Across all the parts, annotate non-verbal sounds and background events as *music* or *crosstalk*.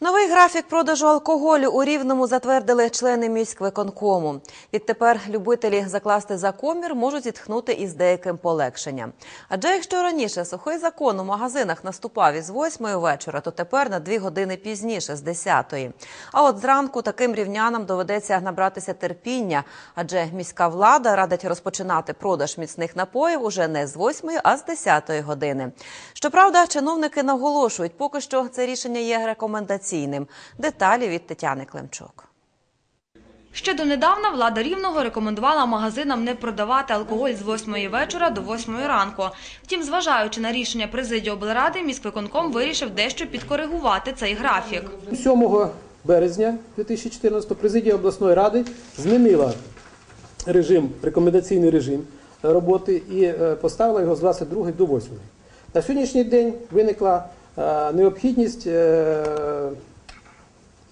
Новий графік продажу алкоголю у Рівному затвердили члени міськвиконкому. Відтепер любителі закласти за комір можуть зітхнути із деяким полегшенням. Адже якщо раніше сухий закон у магазинах наступав із 8 вечора, то тепер на 2 години пізніше, з 10. А от зранку таким рівнянам доведеться набратися терпіння, адже міська влада радить розпочинати продаж міцних напоїв уже не з 8, а з 10 години. Щоправда, чиновники наголошують, поки що це рішення є рекомендаційним. Деталі від Тетяни Климчук. Ще донедавна влада Рівного рекомендувала магазинам не продавати алкоголь з 8 вечора до 8 ранку. Втім, зважаючи на рішення президії облради, міськвиконком вирішив дещо підкоригувати цей графік. 7 березня 2014 президія обласної ради змінила режим, рекомендаційний режим роботи і е, поставила його з 22 до 8. На сьогоднішній день виникла необхідність е,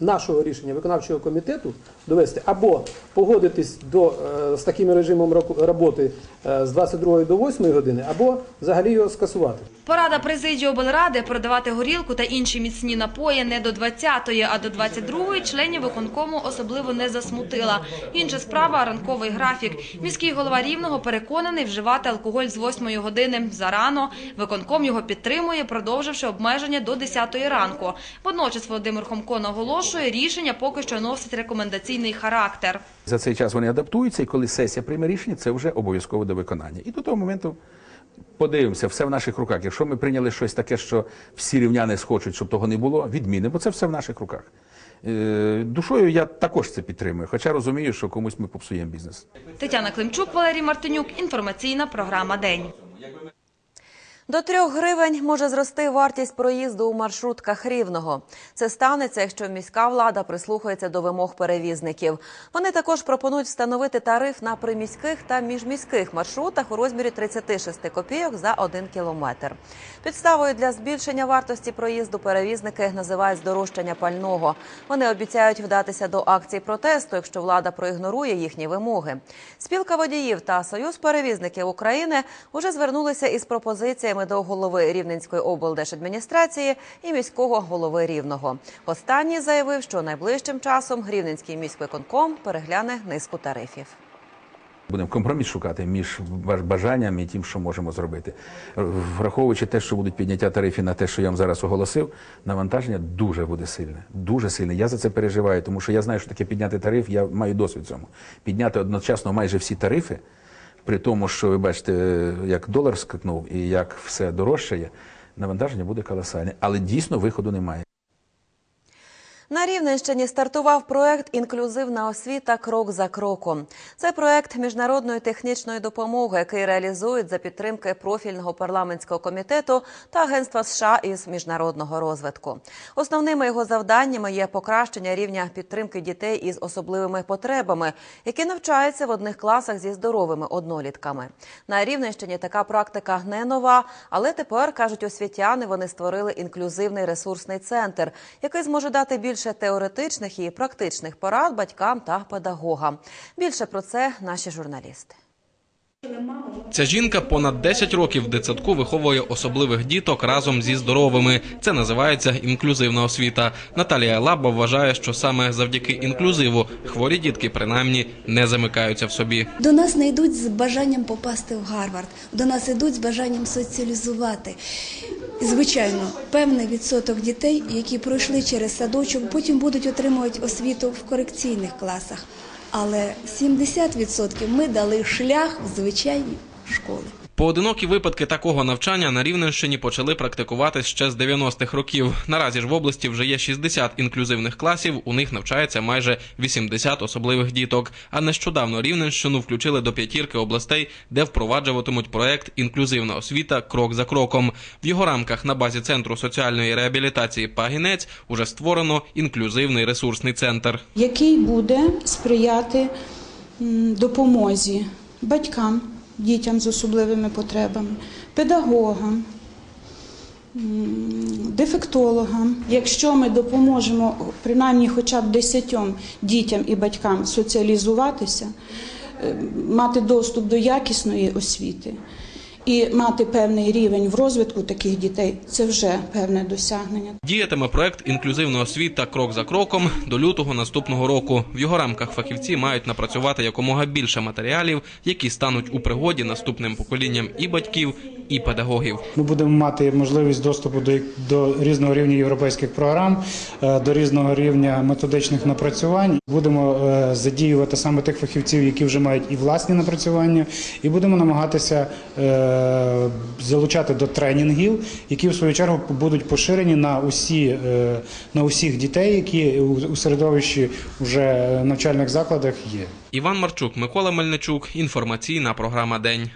нашого рішення виконавчого комітету довести або погодитись до, е, з таким режимом роботи е, з 22 до 8 години, або взагалі його скасувати. Порада президії облради продавати горілку та інші міцні напої не до 20-ї, а до 22-ї членів виконкому особливо не засмутила. Інша справа – ранковий графік. Міський голова Рівного переконаний вживати алкоголь з 8 години зарано. Виконком його підтримує, продовживши обмеження до 10-ї ранку. Водночас Володимир Хомко наголошує, рішення поки що носить рекомендаційний характер. За цей час вони адаптуються, і коли сесія прийме рішення, це вже обов'язково до виконання. І до того моменту подивимося, все в наших руках. Якщо ми прийняли щось таке, що всі рівняни схочуть, щоб того не було, відмінимо, бо це все в наших руках. Е, Душою я також це підтримую, хоча розумію, що комусь ми попсуємо бізнес. Тетяна Климчук, Валерій Мартинюк. Інформаційна програма «День». До трьох гривень може зрости вартість проїзду у маршрутках Рівного. Це станеться, якщо міська влада прислухається до вимог перевізників. Вони також пропонують встановити тариф на приміських та міжміських маршрутах у розмірі 36 копійок за один кілометр. Підставою для збільшення вартості проїзду перевізники називають здорожчання пального. Вони обіцяють вдатися до акцій протесту, якщо влада проігнорує їхні вимоги. Спілка водіїв та Союз перевізників України вже звернулися із пропозиціями до голови Рівненської облдержадміністрації і міського голови Рівного. Останній заявив, що найближчим часом Рівненський міськвиконком перегляне низку тарифів. Будемо компроміс шукати між баж- бажанням і тим, що можемо зробити. Враховуючи те, що будуть підняття тарифів на те, що я вам зараз оголосив, навантаження дуже буде сильне. Дуже сильне. Я за це переживаю, тому що я знаю, що таке підняти тариф, я маю досвід цьому. Підняти одночасно майже всі тарифи, при тому, що ви бачите, як долар скакнув і як все дорожчає, навантаження буде колосальне. Але дійсно виходу немає. На Рівненщині стартував проект Інклюзивна освіта крок за кроком. Це проект міжнародної технічної допомоги, який реалізують за підтримки профільного парламентського комітету та Агентства США із міжнародного розвитку. Основними його завданнями є покращення рівня підтримки дітей із особливими потребами, які навчаються в одних класах зі здоровими однолітками. На Рівненщині така практика не нова, але тепер кажуть освітяни, вони створили інклюзивний ресурсний центр, який зможе дати більше теоретичних і практичних порад батькам та педагогам. Більше про це наші журналісти. Ця жінка понад 10 років в дитсадку виховує особливих діток разом зі здоровими. Це називається інклюзивна освіта. Наталія Лаба вважає, що саме завдяки інклюзиву хворі дітки принаймні не замикаються в собі. До нас не йдуть з бажанням попасти в Гарвард, до нас йдуть з бажанням соціалізувати. Звичайно, певний відсоток дітей, які пройшли через садочок, потім будуть отримувати освіту в корекційних класах. Але 70% ми дали шлях в звичайні школи. Поодинокі випадки такого навчання на Рівненщині почали практикуватись ще з 90-х років. Наразі ж в області вже є 60 інклюзивних класів. У них навчається майже 80 особливих діток. А нещодавно Рівненщину включили до п'ятірки областей, де впроваджуватимуть проект Інклюзивна освіта крок за кроком. В його рамках на базі центру соціальної реабілітації Пагінець уже створено інклюзивний ресурсний центр. який буде сприяти допомозі батькам, дітям з особливими потребами, педагогам, дефектологам. Якщо ми допоможемо принаймні хоча б десятьом дітям і батькам соціалізуватися, е, мати доступ до якісної освіти. І мати певний рівень в розвитку таких дітей це вже певне досягнення. Діятиме проект інклюзивна освіта крок за кроком до лютого наступного року. В його рамках фахівці мають напрацювати якомога більше матеріалів, які стануть у пригоді наступним поколінням і батьків, і педагогів. Ми будемо мати можливість доступу до, до різного рівня європейських програм, е, до різного рівня методичних напрацювань. Будемо е, задіювати саме тих фахівців, які вже мають і власні напрацювання, і будемо намагатися е, залучати до тренінгів, які в свою чергу будуть поширені на усі е, на усіх дітей, які у, середовищі вже навчальних закладах є. Іван Марчук, Микола Мельничук. Інформаційна програма День.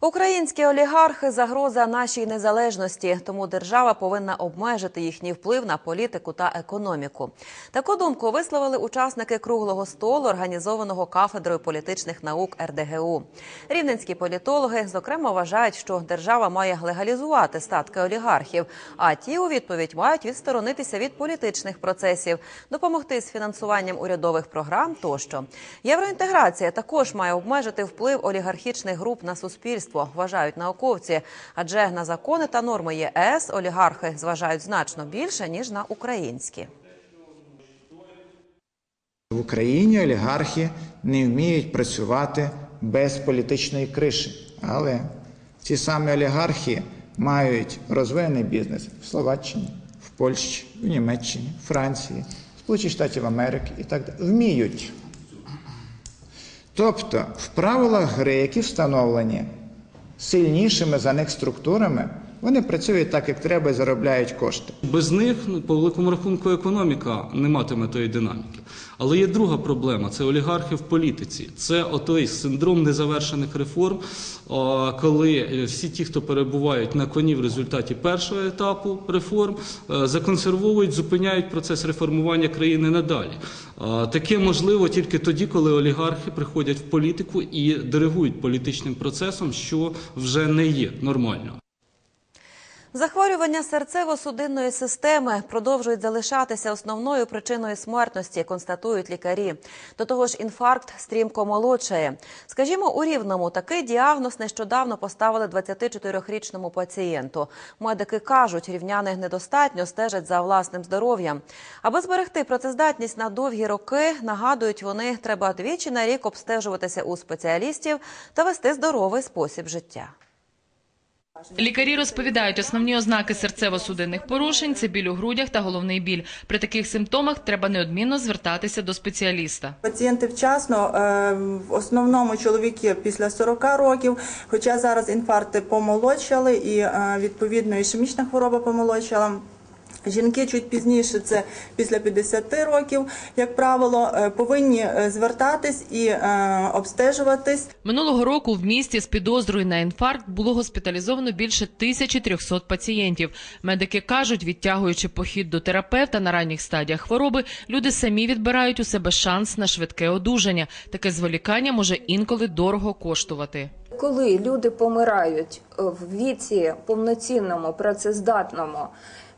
Українські олігархи загроза нашій незалежності, тому держава повинна обмежити їхній вплив на політику та економіку. Таку думку висловили учасники круглого столу, організованого кафедрою політичних наук РДГУ. Рівненські політологи зокрема вважають, що держава має легалізувати статки олігархів, а ті у відповідь мають відсторонитися від політичних процесів, допомогти з фінансуванням урядових програм тощо. Євроінтеграція також має обмежити вплив олігархічних груп на суспільство, вважають науковці. Адже на закони та норми ЄС олігархи зважають значно більше ніж на українські. В Україні олігархи не вміють працювати без політичної криші. Але ці самі олігархи мають розвинений бізнес в Словаччині, в Польщі, в Німеччині, Франції, Сполучених Штатів Америки і так далі. Вміють. Тобто, в правилах гри, які встановлені сильнішими за них структурами, вони працюють так, як треба, і заробляють кошти. Без них, ну, по великому рахунку, економіка не матиме тої динаміки. Але є друга проблема це олігархи в політиці. Це отой синдром незавершених реформ, коли е, всі ті, хто перебувають на коні в результаті першого етапу реформ, е, законсервовують, зупиняють процес реформування країни надалі. Таке можливо тільки тоді, коли олігархи приходять в політику і диригують політичним процесом, що вже не є нормально. Захворювання серцево-судинної системи продовжують залишатися основною причиною смертності, констатують лікарі. До того ж, інфаркт стрімко молодшає. Скажімо, у рівному такий діагноз нещодавно поставили 24-річному пацієнту. Медики кажуть, рівняни недостатньо стежать за власним здоров'ям. Аби зберегти працездатність на довгі роки, нагадують вони, треба двічі на рік обстежуватися у спеціалістів та вести здоровий спосіб життя. Лікарі розповідають, основні ознаки серцево-судинних порушень це біль у грудях та головний біль. При таких симптомах треба неодмінно звертатися до спеціаліста. Пацієнти вчасно, е, в основному чоловіки після 40 років, хоча зараз інфаркти помолодшали і е, відповідно ішемічна хвороба помолодшала. Жінки чуть пізніше, це після 50 років, як правило, е, повинні е, звертатись і е, обстежуватись. Минулого року в місті з підозрою на інфаркт було госпіталізовано більше 1300 пацієнтів. Медики кажуть, відтягуючи похід до терапевта на ранніх стадіях хвороби, люди самі відбирають у себе шанс на швидке одужання. Таке зволікання може інколи дорого коштувати. Коли люди помирають в віці повноцінному, працездатному,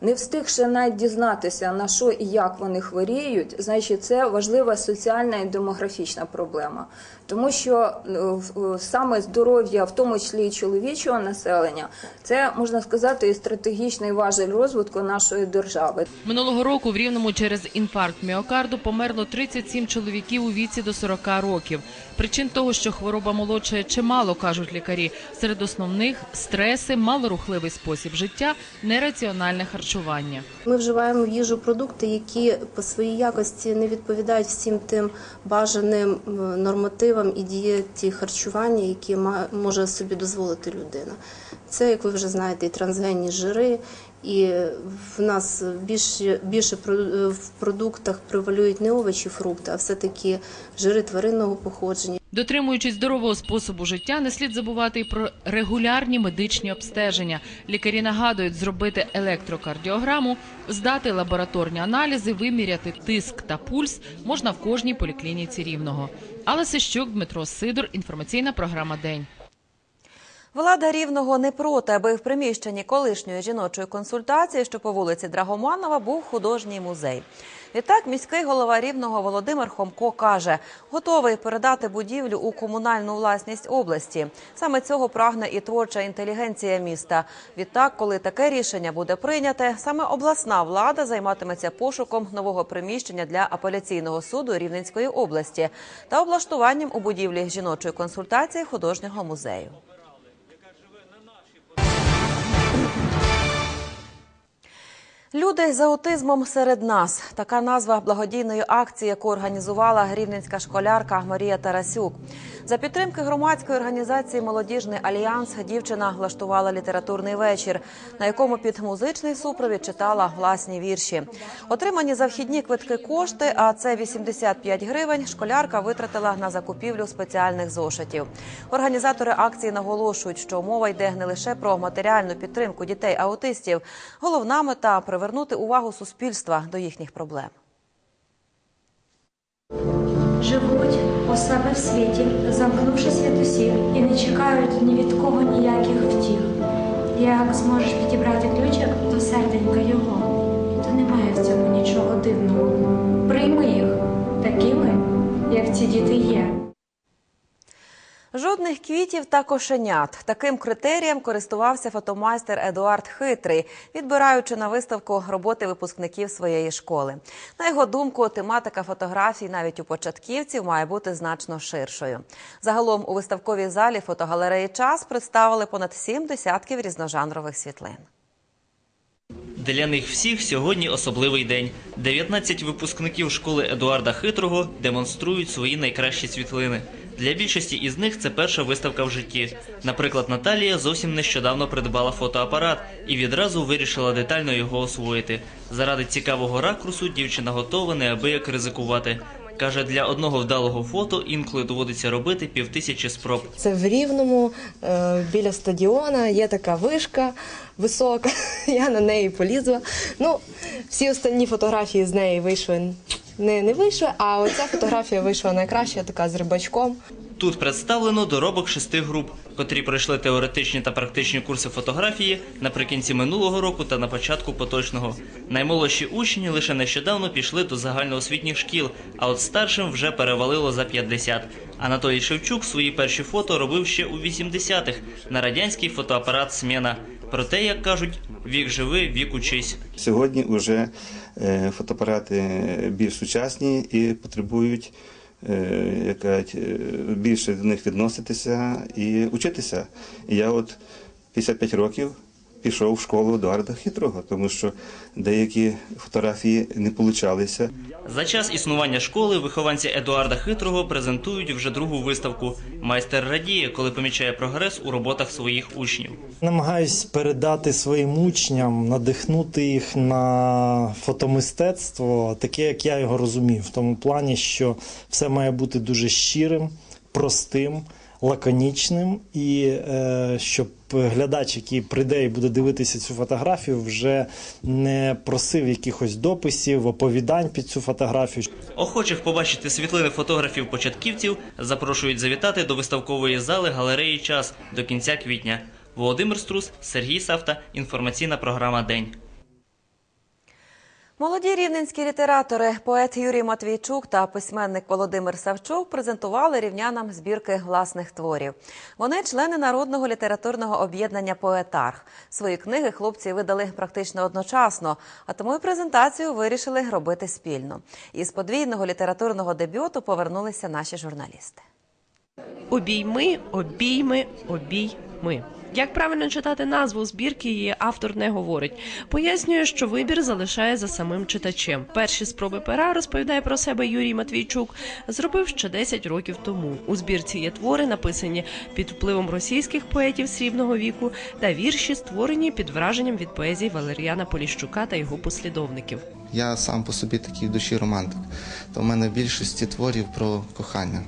не встигши навіть дізнатися на що і як вони хворіють, значить це важлива соціальна і демографічна проблема. Тому що е, в- саме здоров'я, в тому числі і чоловічого населення, це можна сказати і стратегічний важель розвитку нашої держави. Минулого року в Рівному через інфаркт міокарду померло 37 чоловіків у віці до 40 років. Причин того, що хвороба молодшає, чимало, кажуть лікарі. Серед основних – стреси, малорухливий спосіб життя, нераціональне харчування. Ми вживаємо в їжу продукти, які по своїй якості не відповідають всім тим бажаним е, нормативам і дієті харчування, які може собі дозволити людина. Це, як ви вже знаєте, і трансгенні жири, і в нас більше, більше в продуктах превалюють не овочі, фрукти, а все-таки жири тваринного походження. Дотримуючись здорового способу життя, не слід забувати і про регулярні медичні обстеження. Лікарі нагадують зробити електрокардіограму, здати лабораторні аналізи, виміряти тиск та пульс можна в кожній поліклініці рівного. Алла Сищук, Дмитро Сидор, інформаційна програма День. Влада рівного не проти, аби в приміщенні колишньої жіночої консультації, що по вулиці Драгоманова, був художній музей. Відтак міський голова рівного Володимир Хомко каже, готовий передати будівлю у комунальну власність області. Саме цього прагне і творча інтелігенція міста. Відтак, коли таке рішення буде прийняте, саме обласна влада займатиметься пошуком нового приміщення для апеляційного суду Рівненської області та облаштуванням у будівлі жіночої консультації художнього музею. Люди з аутизмом серед нас. Така назва благодійної акції, яку організувала рівненська школярка Марія Тарасюк. За підтримки громадської організації Молодіжний альянс дівчина влаштувала літературний вечір, на якому під музичний супровід читала власні вірші. Отримані за вхідні квитки кошти, а це 85 гривень. Школярка витратила на закупівлю спеціальних зошитів. Організатори акції наголошують, що мова йде не лише про матеріальну підтримку дітей-аутистів. Головна мета привернути увагу суспільства до їхніх проблем. Живуть у себе в світі, замкнувшись від усіх, і не чекають ні від кого ніяких втіх. Як зможеш підібрати ключик до серденька його, то немає в цьому нічого дивного. Прийми їх такими, як ці діти є. Жодних квітів та кошенят. Таким критерієм користувався фотомайстер Едуард Хитрий, відбираючи на виставку роботи випускників своєї школи. На його думку, тематика фотографій навіть у початківців має бути значно ширшою. Загалом у виставковій залі фотогалереї час представили понад сім десятків різножанрових світлин. Для них всіх сьогодні особливий день. 19 випускників школи Едуарда Хитрого демонструють свої найкращі світлини. Для більшості із них це перша виставка в житті. Наприклад, Наталія зовсім нещодавно придбала фотоапарат і відразу вирішила детально його освоїти. Заради цікавого ракурсу дівчина готова неабияк ризикувати. Каже, для одного вдалого фото інколи доводиться робити півтисячі спроб. Це в Рівному е, біля стадіона є така вишка висока. *laughs* Я на неї полізла. Ну, всі останні фотографії з неї вийшли не, не вийшли, а оця фотографія вийшла найкраща, така з рибачком. Тут представлено доробок шести груп, котрі пройшли теоретичні та практичні курси фотографії наприкінці минулого року та на початку поточного. Наймолодші учні лише нещодавно пішли до загальноосвітніх шкіл, а от старшим вже перевалило за 50. Анатолій Шевчук свої перші фото робив ще у 80-х на радянський фотоапарат «Смена». Проте, як кажуть, вік живи, вік учись. Сьогодні вже фотоапарати більш сучасні і потребують яка як кажуть, е, більше до них відноситися і учитися. І я от 55 років пішов в школу Едуарда Хитрого, тому що деякі фотографії не получалися. За час існування школи вихованці Едуарда Хитрого презентують вже другу виставку. Майстер радіє, коли помічає прогрес у роботах своїх учнів. Намагаюсь передати своїм учням, надихнути їх на фотомистецтво, таке, як я його розумів, в тому плані, що все має бути дуже щирим, простим, лаконічним, і е, щоб глядач, який прийде і буде дивитися цю фотографію, вже не просив якихось дописів, оповідань під цю фотографію. Охочих побачити світлини фотографів-початківців запрошують завітати до виставкової зали галереї час до кінця квітня. Володимир Струс, Сергій Савта. Інформаційна програма День. Молоді рівненські літератори, поет Юрій Матвійчук та письменник Володимир Савчук презентували рівнянам збірки власних творів. Вони члени народного літературного об'єднання Поетарх. Свої книги хлопці видали практично одночасно, а тому і презентацію вирішили робити спільно. Із подвійного літературного дебюту повернулися наші журналісти. Обійми, обійми, обійми. Як правильно читати назву збірки, її автор не говорить. Пояснює, що вибір залишає за самим читачем. Перші спроби пера розповідає про себе Юрій Матвійчук. Зробив ще 10 років тому. У збірці є твори, написані під впливом російських поетів срібного віку, та вірші, створені під враженням від поезії Валеріана Поліщука та його послідовників. Я сам по собі такий в душі романтик. То в мене в більшості творів про кохання.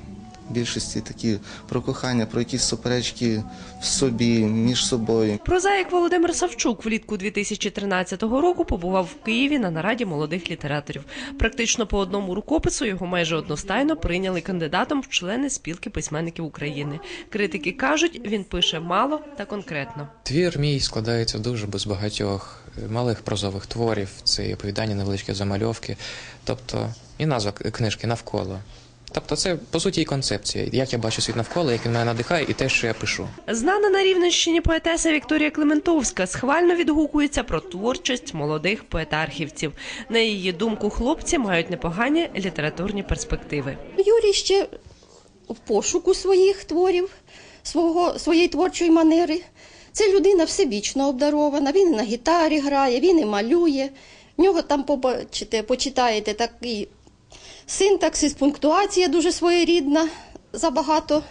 Більшості такі про кохання, про якісь суперечки в собі, між собою. Прозаїк Володимир Савчук влітку 2013 року побував в Києві на нараді молодих літераторів. Практично по одному рукопису його майже одностайно прийняли кандидатом в члени спілки письменників України. Критики кажуть, він пише мало та конкретно. Твір мій складається дуже з багатьох е, малих прозових творів, це і оповідання, невеличкі замальовки, тобто і назва книжки навколо. Тобто, це по суті і концепція, як я бачу світ навколо, як він мене надихає, і те, що я пишу. Знана на Рівненщині поетеса Вікторія Клементовська схвально відгукується про творчість молодих поетархівців. На її думку, хлопці мають непогані літературні перспективи. Юрій ще в пошуку своїх творів, свого, своєї творчої манери. Це людина всебічно обдарована. Він на гітарі грає, він і малює. В нього там побачите, почитаєте такий синтаксис, пунктуація дуже своєрідна, забагато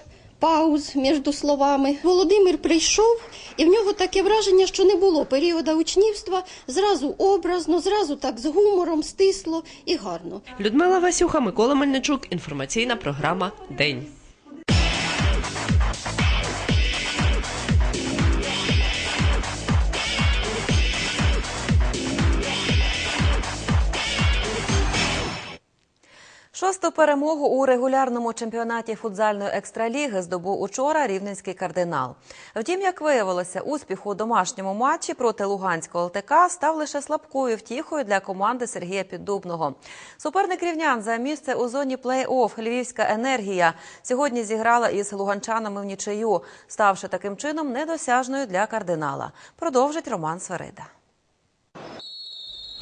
пауз між словами. Володимир прийшов, і в нього таке враження, що не було періоду учнівства. Зразу образно, зразу так з гумором, стисло і гарно. Людмила Васюха, Микола Мельничук. Інформаційна програма День. Шосту перемогу у регулярному чемпіонаті футзальної екстраліги здобув учора рівненський кардинал. Втім, як виявилося, успіх у домашньому матчі проти Луганського ЛТК став лише слабкою втіхою для команди Сергія Піддубного. Суперник рівнян за місце у зоні плей-офф Львівська енергія сьогодні зіграла із луганчанами в нічию, ставши таким чином недосяжною для кардинала. Продовжить Роман Свирида.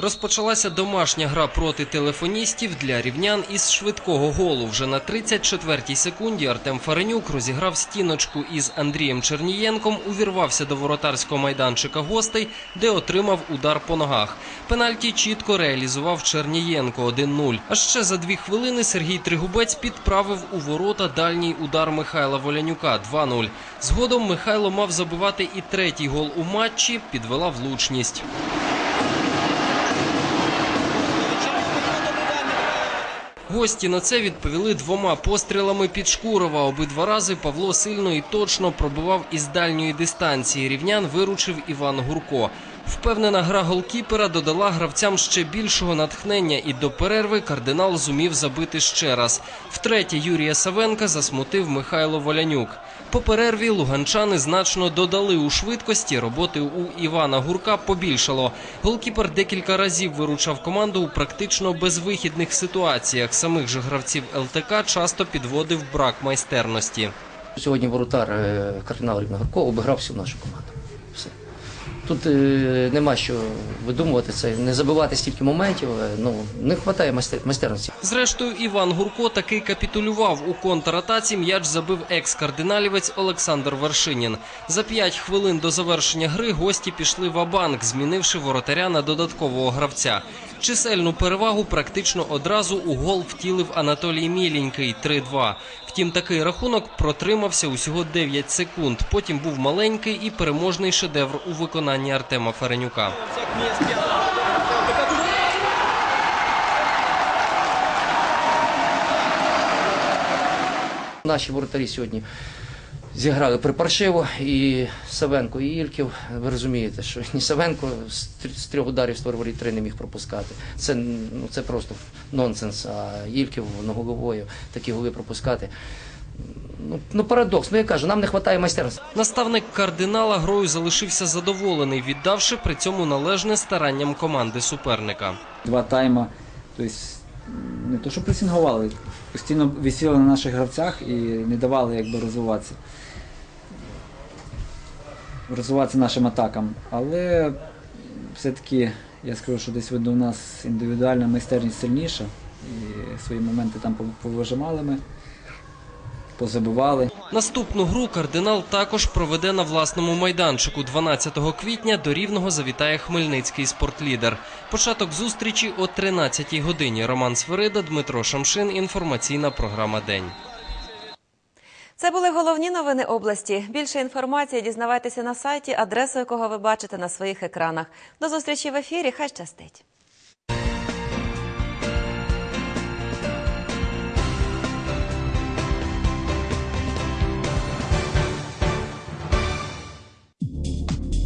Розпочалася домашня гра проти телефоністів для рівнян із швидкого голу. Вже на 34-й секунді Артем Фаренюк розіграв стіночку із Андрієм Чернієнком, увірвався до воротарського майданчика гостей, де отримав удар по ногах. Пенальті чітко реалізував Чернієнко 1-0. А ще за дві хвилини Сергій Тригубець підправив у ворота дальній удар Михайла Волянюка 2-0. Згодом Михайло мав забивати і третій гол у матчі, підвела влучність. Гості на це відповіли двома пострілами під Шкурова. Обидва рази Павло сильно і точно пробивав із дальньої дистанції. Рівнян виручив Іван Гурко. Впевнена гра голкіпера додала гравцям ще більшого натхнення, і до перерви кардинал зумів забити ще раз. Втретє Юрія Савенка засмутив Михайло Волянюк. По перерві луганчани значно додали у швидкості. Роботи у Івана Гурка побільшало. Голкіпер декілька разів виручав команду у практично безвихідних ситуаціях. Самих же гравців ЛТК часто підводив брак майстерності. Сьогодні воротар е, кардинал Рівна Гурко обіграв всю нашу команду. Тут е, нема що видумувати це, не забивати стільки моментів, е, ну, не вистачає майстер, майстерності. Зрештою, Іван Гурко таки капітулював у контратаці. М'яч забив екс-кардиналівець Олександр Вершинін. За п'ять хвилин до завершення гри гості пішли в Абанк, змінивши воротаря на додаткового гравця. Чисельну перевагу практично одразу у гол втілив Анатолій Міленький 3-2. Втім, такий рахунок протримався усього 9 секунд. Потім був маленький і переможний шедевр у виконанні Артема Фаренюка. Наші воротарі сьогодні зіграли припаршиво і Савенко, і Ільків. Ви розумієте, що ні Савенко з трьох ударів створювали три не міг пропускати. Це, ну, це просто нонсенс. А Ільків головою такі голи пропускати. Ну, ну парадокс. Ну я кажу, нам не вистачає майстерності. Наставник кардинала грою залишився задоволений, віддавши при цьому належне старанням команди суперника. два тайма. Тобто не то, що пресінгували, постійно висіли на наших гравцях і не давали якби розвиватися. Розвиватися нашим атакам. Але все-таки я скажу, що десь видно у нас індивідуальна майстерність сильніша. І свої моменти там повижимали ми, позабивали. Наступну гру кардинал також проведе на власному майданчику. 12 квітня до Рівного завітає Хмельницький спортлідер. Початок зустрічі о 13 годині. Роман Сверида, Дмитро Шамшин. Інформаційна програма День. Це були головні новини області. Більше інформації дізнавайтеся на сайті, адресу якого ви бачите на своїх екранах. До зустрічі в ефірі. Хай щастить.